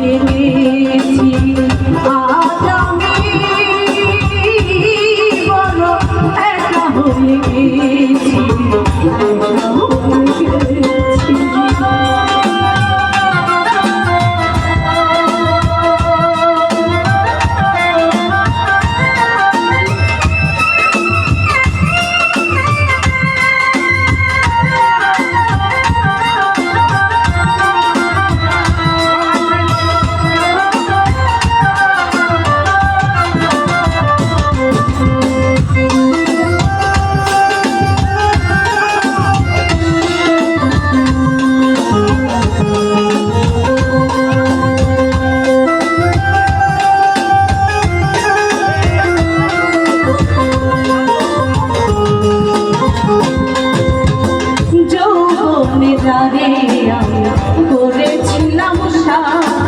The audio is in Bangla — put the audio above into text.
হয়ে যৌবনে আমি করেছিলাম সাথ,